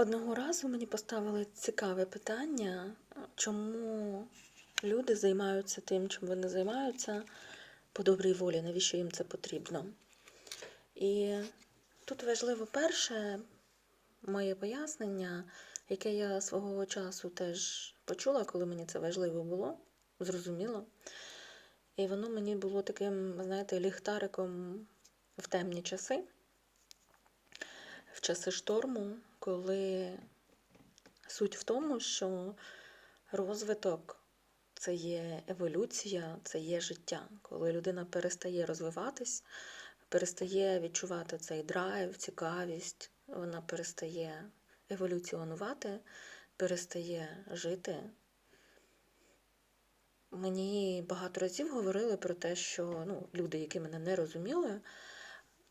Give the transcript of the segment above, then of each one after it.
Одного разу мені поставили цікаве питання, чому люди займаються тим, чим вони займаються по добрій волі, навіщо їм це потрібно. І тут важливо перше моє пояснення, яке я свого часу теж почула, коли мені це важливо було, зрозуміло. І воно мені було таким, знаєте, ліхтариком в темні часи, в часи шторму, коли суть в тому, що розвиток це є еволюція, це є життя. Коли людина перестає розвиватись, перестає відчувати цей драйв, цікавість, вона перестає еволюціонувати, перестає жити. Мені багато разів говорили про те, що ну, люди, які мене не розуміли,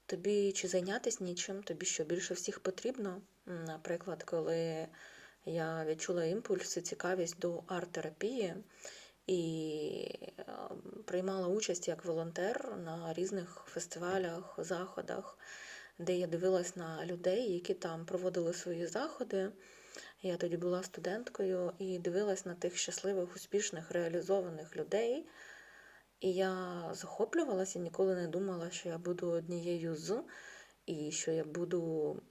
тобі чи зайнятися нічим, тобі що більше всіх потрібно. Наприклад, коли я відчула імпульс і цікавість до арт-терапії і е, приймала участь як волонтер на різних фестивалях, заходах, де я дивилась на людей, які там проводили свої заходи. Я тоді була студенткою і дивилась на тих щасливих, успішних, реалізованих людей. І я захоплювалася, ніколи не думала, що я буду однією з, і що я буду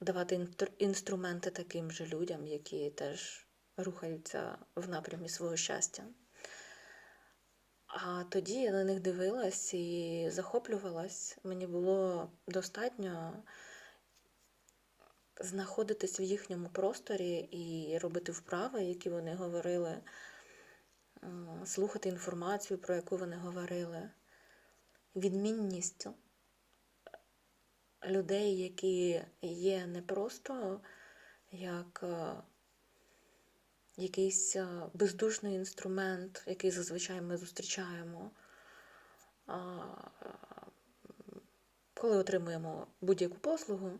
давати інструменти таким же людям, які теж рухаються в напрямі свого щастя. А тоді я на них дивилась і захоплювалась. Мені було достатньо знаходитись в їхньому просторі і робити вправи, які вони говорили, слухати інформацію, про яку вони говорили. Відмінність людей, які є не просто як е, якийсь е, бездушний інструмент, який зазвичай ми зустрічаємо, е, коли отримуємо будь-яку послугу,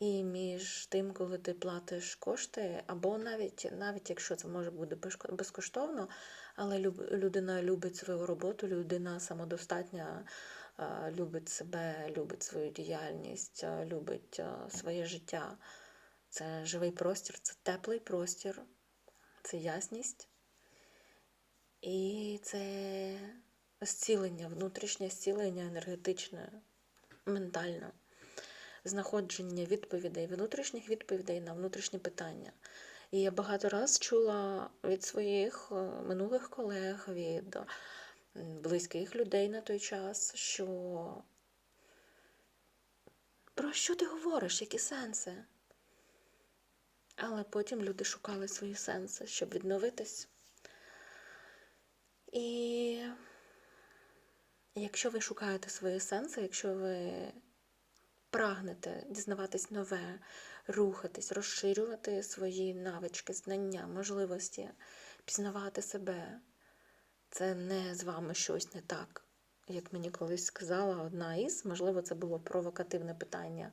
і між тим, коли ти платиш кошти, або навіть, навіть якщо це може бути безкоштовно, але людина любить свою роботу, людина самодостатня, любить себе, любить свою діяльність, любить своє життя. Це живий простір, це теплий простір, це ясність. І це зцілення, внутрішнє зцілення енергетичне, ментальне, знаходження відповідей, внутрішніх відповідей на внутрішні питання. І я багато раз чула від своїх е, минулих колег, від близьких людей на той час, що про що ти говориш, які сенси? Але потім люди шукали свої сенси, щоб відновитись. І якщо ви шукаєте свої сенси, якщо ви прагнете дізнаватись нове, рухатись, розширювати свої навички, знання, можливості, пізнавати себе, це не з вами щось не так. Як мені колись сказала одна із, можливо, це було провокативне питання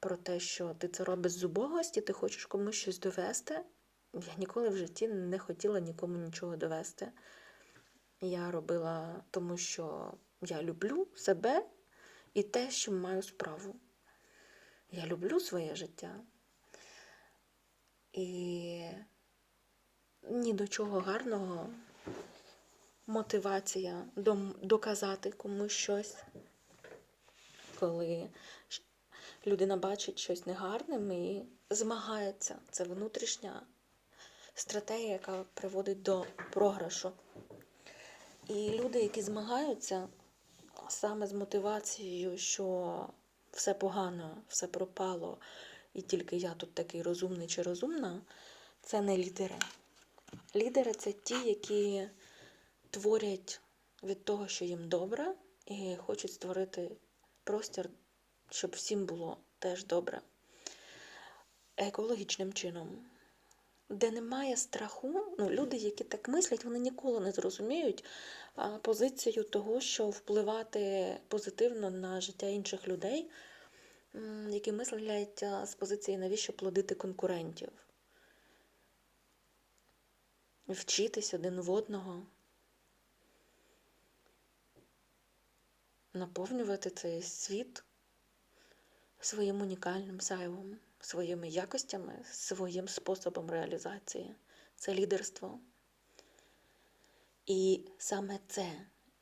про те, що ти це робиш з убогості, ти хочеш комусь щось довести. Я ніколи в житті не хотіла нікому нічого довести. Я робила тому, що я люблю себе і те, чим маю справу. Я люблю своє життя. І ні до чого гарного мотивація доказати комусь щось, коли людина бачить щось негарним і змагається. Це внутрішня стратегія, яка приводить до програшу. І люди, які змагаються саме з мотивацією, що все погано, все пропало, і тільки я тут такий розумний чи розумна, це не лідери. Лідери це ті, які творять від того, що їм добре, і хочуть створити простір, щоб всім було теж добре. Екологічним чином. Де немає страху, ну, люди, які так мислять, вони ніколи не зрозуміють позицію того, що впливати позитивно на життя інших людей, які мислять з позиції, навіщо плодити конкурентів, вчитись один в одного, наповнювати цей світ своїм унікальним сяйвом, своїми якостями, своїм способом реалізації. Це лідерство. І саме це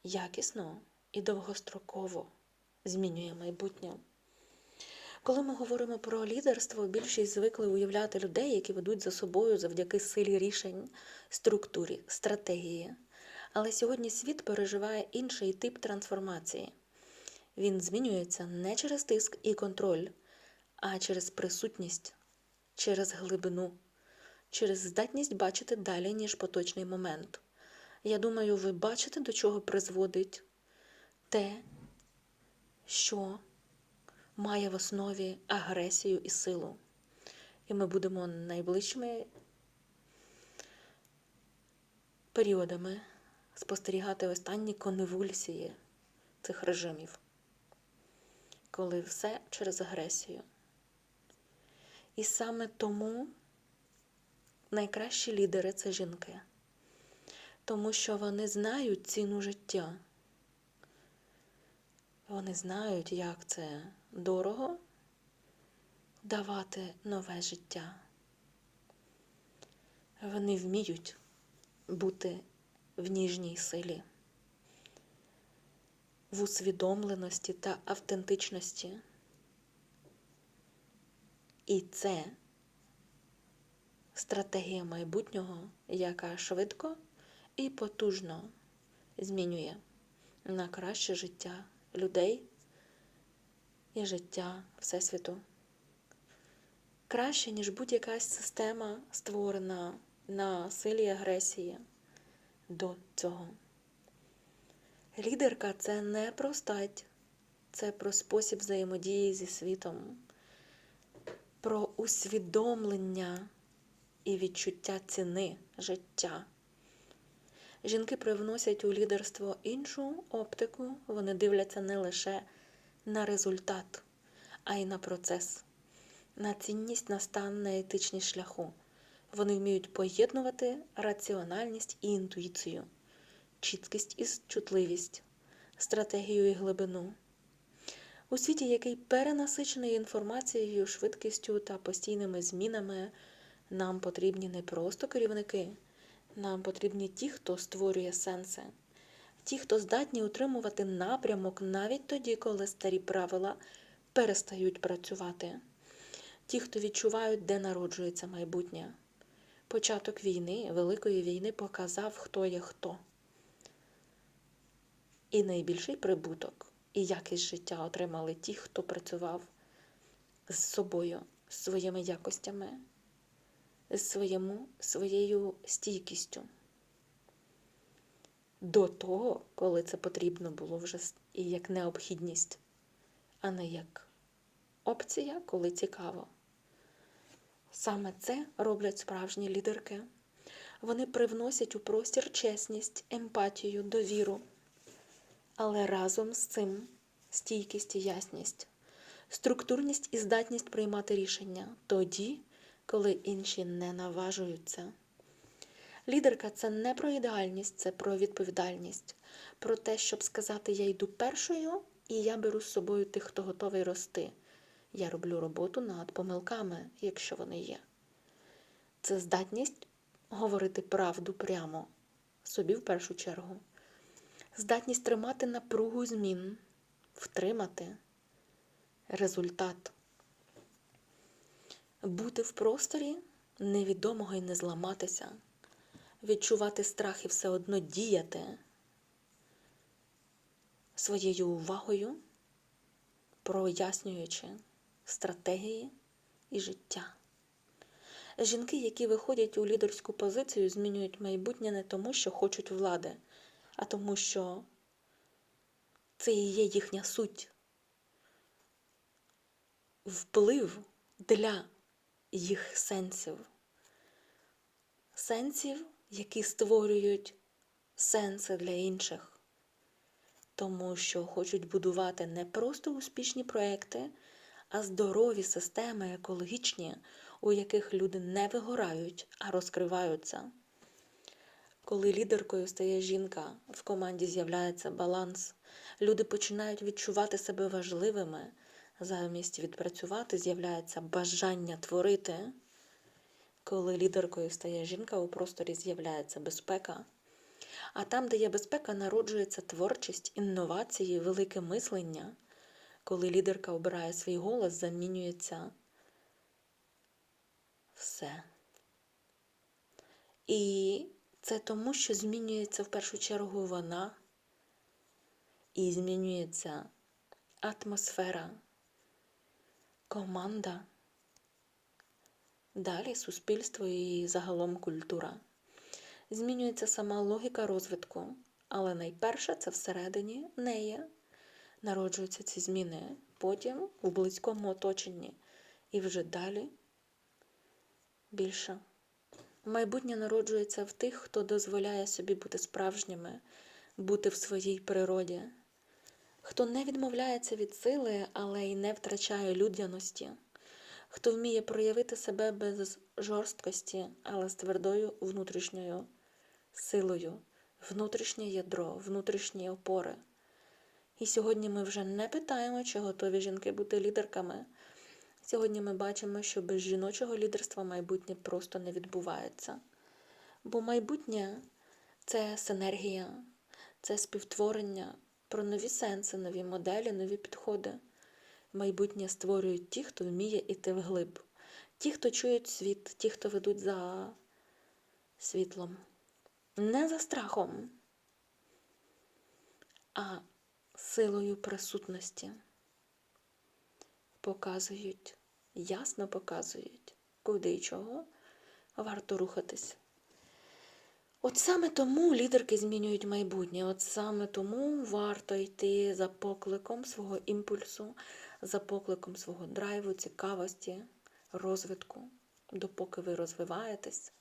якісно і довгостроково змінює майбутнє. Коли ми говоримо про лідерство, більшість звикли уявляти людей, які ведуть за собою завдяки силі рішень, структурі, стратегії. Але сьогодні світ переживає інший тип трансформації. Він змінюється не через тиск і контроль, а через присутність, через глибину, через здатність бачити далі, ніж поточний момент. Я думаю, ви бачите, до чого призводить те, що має в основі агресію і силу. І ми будемо найближчими періодами спостерігати останні конвульсії цих режимів, коли все через агресію. І саме тому найкращі лідери це жінки, тому що вони знають ціну життя. Вони знають, як це дорого давати нове життя. Вони вміють бути в ніжній силі, в усвідомленості та автентичності. І це стратегія майбутнього, яка швидко і потужно змінює на краще життя людей і життя Всесвіту. Краще, ніж будь-яка система, створена на силі агресії до цього. Лідерка це не про стать, це про спосіб взаємодії зі світом, про усвідомлення і відчуття ціни життя. Жінки привносять у лідерство іншу оптику, вони дивляться не лише на результат, а й на процес, на цінність на стан на етичність шляху. Вони вміють поєднувати раціональність і інтуїцію, чіткість і чутливість, стратегію і глибину. У світі, який перенасичений інформацією, швидкістю та постійними змінами, нам потрібні не просто керівники, нам потрібні ті, хто створює сенси, ті, хто здатні утримувати напрямок навіть тоді, коли старі правила перестають працювати, ті, хто відчувають, де народжується майбутнє. Початок війни, Великої війни показав, хто є хто. І найбільший прибуток і якість життя отримали ті, хто працював з собою, з своїми якостями, з своєму, своєю стійкістю. До того, коли це потрібно було вже і як необхідність, а не як опція, коли цікаво. Саме це роблять справжні лідерки. Вони привносять у простір чесність, емпатію, довіру, але разом з цим стійкість і ясність, структурність і здатність приймати рішення тоді, коли інші не наважуються. Лідерка це не про ідеальність, це про відповідальність, про те, щоб сказати, я йду першою і я беру з собою тих, хто готовий рости. Я роблю роботу над помилками, якщо вони є. Це здатність говорити правду прямо собі в першу чергу. Здатність тримати напругу змін, втримати результат, бути в просторі невідомого і не зламатися, відчувати страх і все одно діяти своєю увагою, прояснюючи стратегії і життя. Жінки, які виходять у лідерську позицію, змінюють майбутнє не тому, що хочуть влади, а тому, що це і є їхня суть, вплив для їх сенсів, сенсів, які створюють сенси для інших, тому що хочуть будувати не просто успішні проекти а здорові системи екологічні, у яких люди не вигорають, а розкриваються. Коли лідеркою стає жінка, в команді з'являється баланс, люди починають відчувати себе важливими, Замість відпрацювати з'являється бажання творити. Коли лідеркою стає жінка, у просторі з'являється безпека. А там, де є безпека, народжується творчість, інновації, велике мислення. Коли лідерка обирає свій голос, замінюється все. І це тому, що змінюється в першу чергу вона, і змінюється атмосфера, команда, далі суспільство і загалом культура. Змінюється сама логіка розвитку, але найперше це всередині неї народжуються ці зміни, потім у близькому оточенні і вже далі більше. Майбутнє народжується в тих, хто дозволяє собі бути справжніми, бути в своїй природі, хто не відмовляється від сили, але й не втрачає людяності, хто вміє проявити себе без жорсткості, але з твердою внутрішньою силою, внутрішнє ядро, внутрішні опори. І сьогодні ми вже не питаємо, чи готові жінки бути лідерками. Сьогодні ми бачимо, що без жіночого лідерства майбутнє просто не відбувається. Бо майбутнє це синергія, це співтворення про нові сенси, нові моделі, нові підходи. Майбутнє створюють ті, хто вміє йти вглиб, ті, хто чують світ, ті, хто ведуть за світлом. Не за страхом, а силою присутності показують, ясно показують, куди і чого варто рухатись. От саме тому лідерки змінюють майбутнє, от саме тому варто йти за покликом свого імпульсу, за покликом свого драйву, цікавості, розвитку, допоки ви розвиваєтесь,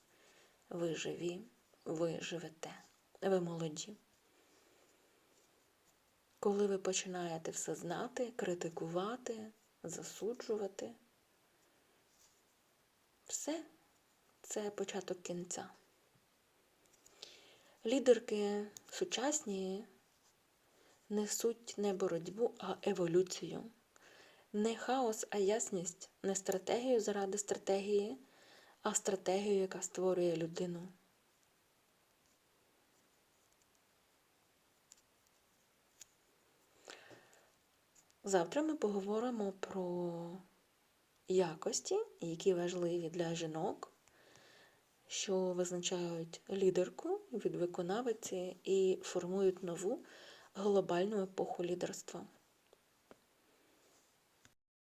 ви живі, ви живете, ви молоді. Коли ви починаєте все знати, критикувати, засуджувати, все це початок кінця. Лідерки сучасні несуть не боротьбу, а еволюцію. Не хаос, а ясність, не стратегію заради стратегії, а стратегію, яка створює людину. Завтра ми поговоримо про якості, які важливі для жінок, що визначають лідерку від виконавиці і формують нову глобальну епоху лідерства.